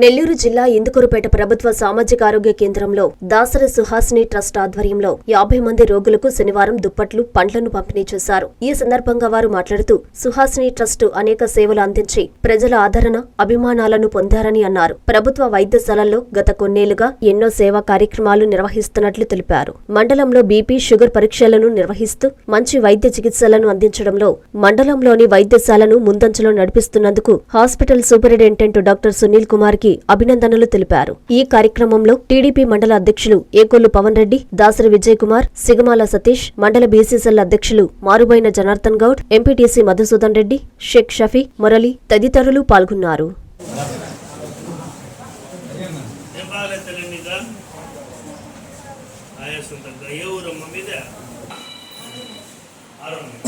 నెల్లూరు జిల్లా ఇందుకూరుపేట ప్రభుత్వ సామాజిక ఆరోగ్య కేంద్రంలో దాసరి సుహాసిని ట్రస్ట్ ఆధ్వర్యంలో యాభై మంది రోగులకు శనివారం దుప్పట్లు పండ్లను పంపిణీ చేశారు. ఈ సందర్భంగా వారు మాట్లాడుతూ సుహాసిని ట్రస్ట్ అనేక సేవలు అందించి ప్రజల ఆదరణ అభిమానాలను పొందారని అన్నారు. ప్రభుత్వ వైద్యశాలల్లో గత కొన్నేళ్ళుగా ఎన్నో సేవా కార్యక్రమాలు నిర్వహిస్తున్నట్లు తెలిపారు. మండలంలో బీపీ షుగర్ పరీక్షలను నిర్వహిస్తూ మంచి వైద్య చికిత్సలను అందించడంలో మండలంలోని వైద్యశాలను ముందంజలో నడిపిస్తున్నందుకు hospital superintendent doctor Sunil Kumar కి అభినందనలు తెలిపారు. ఈ కార్యక్రమంలో టీడీపీ మండల అధ్యక్షులు ఏకొల్లు పవన్ రెడ్డి దాసరి విజయ్ కుమార్ సిగమాల సతీష్ మండల బీసీసీఎల్ అధ్యక్షులు మారుబైన జనార్దన్ గౌడ్ ఎంపీటీసీ మధుసూదన్ రెడ్డి షేక్ షఫీ మురళి తదితరులు పాల్గొన్నారు. ఆయాసం తగ్గ ఏ ఊరమ్మ మీద ఆరోగ్యం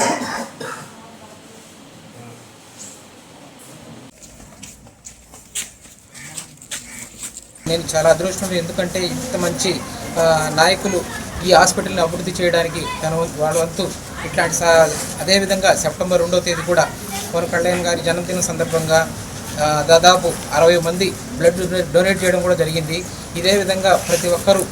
నేను చాలా అదృష్టం ఎందుకంటే ఇంత మంచి నాయకులు ఈ హాస్పిటల్ని అభివృద్ధి చేయడానికి తన వం- వాళ్ళ వంతు ఇట్లాంటి సా అదేవిధంగా సెప్టెంబర్ రెండో తేదీ కూడా పవన్ కళ్యాణ్ గారి జన్మదిన సందర్భంగా దాదాపు అరవై మంది బ్లడ్ డొనేట్ చేయడం కూడా జరిగింది. ఇదే విధంగా ప్రతి ఒక్కరూ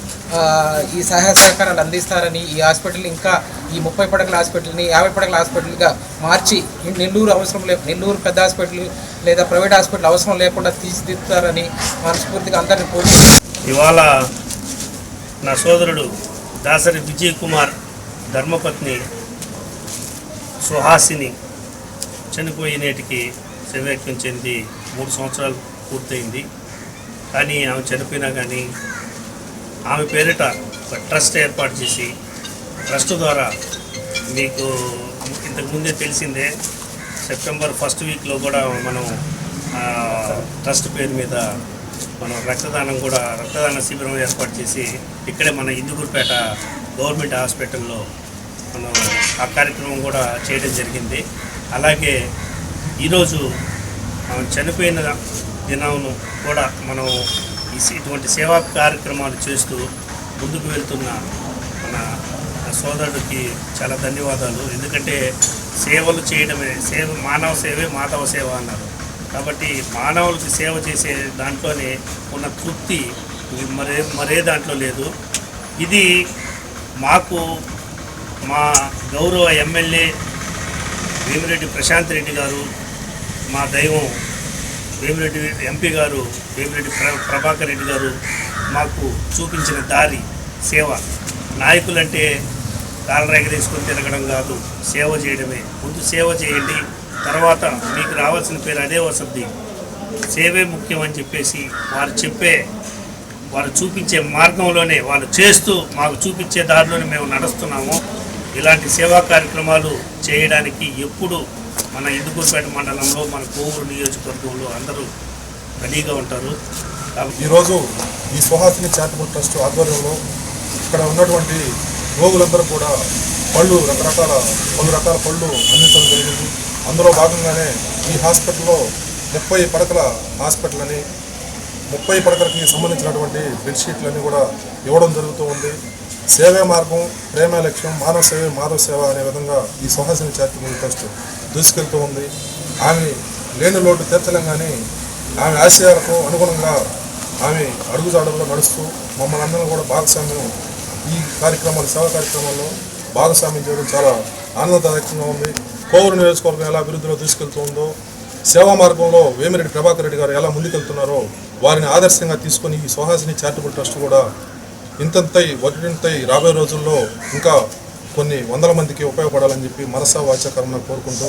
ఈ సహాయ సహకారాలు అందిస్తారని ఈ హాస్పిటల్ ఇంకా ఈ ముప్పై పడకల హాస్పిటల్ని యాభై పడకల హాస్పిటల్గా మార్చి నెల్లూరు అవసరం లే నెల్లూరు పెద్ద హాస్పిటల్ లేదా ప్రైవేట్ హాస్పిటల్ అవసరం లేకుండా తీర్చిదిద్దుతారని మనస్ఫూర్తిగా అందరిని కోరి ఇవాళ నా సోదరుడు దాసరి విజయ్ కుమార్ ధర్మపత్ని సుహాసిని చనిపోయి నేటికి శివైక్యం చెంది మూడు సంవత్సరాలు పూర్తయింది. కానీ ఆమె చనిపోయినా కానీ ఆమె పేరిట ఒక ట్రస్ట్ ఏర్పాటు చేసి ట్రస్ట్ ద్వారా మీకు ఇంతకుముందే తెలిసిందే సెప్టెంబర్ ఫస్ట్ వీక్లో కూడా మనం ట్రస్ట్ పేరు మీద మనం రక్తదానం కూడా రక్తదాన శిబిరం ఏర్పాటు చేసి ఇక్కడే మన ఇందుకూరుపేట గవర్నమెంట్ హాస్పిటల్లో మనం ఆ కార్యక్రమం కూడా చేయడం జరిగింది. అలాగే ఈరోజు చనిపోయిన దినం కూడా మనం ఈ ఇటువంటి సేవా కార్యక్రమాలు చేస్తూ ముందుకు వెళ్తున్న మన సోదరుడికి చాలా ధన్యవాదాలు. ఎందుకంటే సేవలు చేయడమే సేవ మానవ సేవే మాధవ సేవ అన్నారు. కాబట్టి మానవులకి సేవ చేసే దాంట్లోనే ఉన్న తృప్తి మరే మరే దాంట్లో లేదు. ఇది మాకు మా గౌరవ ఎమ్మెల్యే వేమిరెడ్డి ప్రశాంత్ రెడ్డి గారు మా దైవం వేమిరెడ్డి ఎంపీ గారు వేమిరెడ్డి ప్ర ప్రభాకర్ రెడ్డి గారు మాకు చూపించిన దారి సేవ. నాయకులంటే కాలరేఖ తీసుకొని తిరగడం కాదు సేవ చేయడమే. ముందు సేవ చేయండి తర్వాత మీకు రావాల్సిన పేరు అదే వస్తుంది సేవే ముఖ్యం అని చెప్పేసి వారు చెప్పే వారు చూపించే మార్గంలోనే వాళ్ళు చేస్తూ మాకు చూపించే దారిలోనే మేము నడుస్తున్నాము. ఇలాంటి సేవా కార్యక్రమాలు చేయడానికి ఎప్పుడు మన ఇందుకూరుపేట మండలంలో మన కోవూరు నియోజకవర్గంలో అందరూ రెడీగా ఉంటారు. ఈరోజు ఈ సుహాసిని చారిటబుల్ ట్రస్ట్ ఆధ్వర్యంలో ఇక్కడ ఉన్నటువంటి రోగులందరూ కూడా పళ్ళు రకరకాల పలు రకాల పళ్ళు అందించడం జరిగింది. అందులో భాగంగానే ఈ హాస్పిటల్లో ముప్పై పడకల హాస్పిటల్ అని ముప్పై పడకలకి సంబంధించినటువంటి బెడ్షీట్లన్నీ కూడా ఇవ్వడం జరుగుతూ ఉంది. సేవే మార్గం ప్రేమ లక్ష్యం మానవ సేవ మాధవ సేవ అనే విధంగా ఈ సుహాసిన చారిటబుల్ ట్రస్ట్ దూసుకెళ్తూ ఉంది. ఆమె లేని లోటు తీర్చలేం కానీ ఆమె ఆశయాలకు అనుగుణంగా ఆమె అడుగుజాడల్లో నడుస్తూ మమ్మల్ని అందరం కూడా భాగస్వామ్యం ఈ కార్యక్రమాలు సేవా కార్యక్రమాల్లో భాగస్వామ్యం చేయడం చాలా ఆనందదాయకంగా ఉంది. కోవూరు నియోజకవర్గం ఎలా అభివృద్ధిలో తీసుకెళ్తుందో సేవా మార్గంలో వేమిరెడ్డి ప్రభాకర్ రెడ్డి గారు ఎలా ముందుకెళ్తున్నారో వారిని ఆదర్శంగా తీసుకొని ఈ సుహాసిని చారిటబుల్ ట్రస్ట్ కూడా ఇంతంతై ఒకటింతై రాబోయే రోజుల్లో ఇంకా కొన్ని వందల మందికి ఉపయోగపడాలని చెప్పి మనసా వాచకరణ కోరుకుంటూ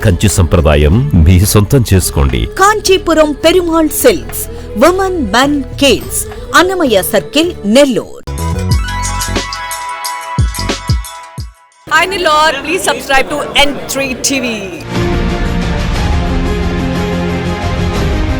కంచి సంప్రదాయం మీ సొంతం చేసుకోండి. Kanchipuram Perumal silks women men kids Annamayya circle Nellore. Hi Nilor, please subscribe to N3 TV.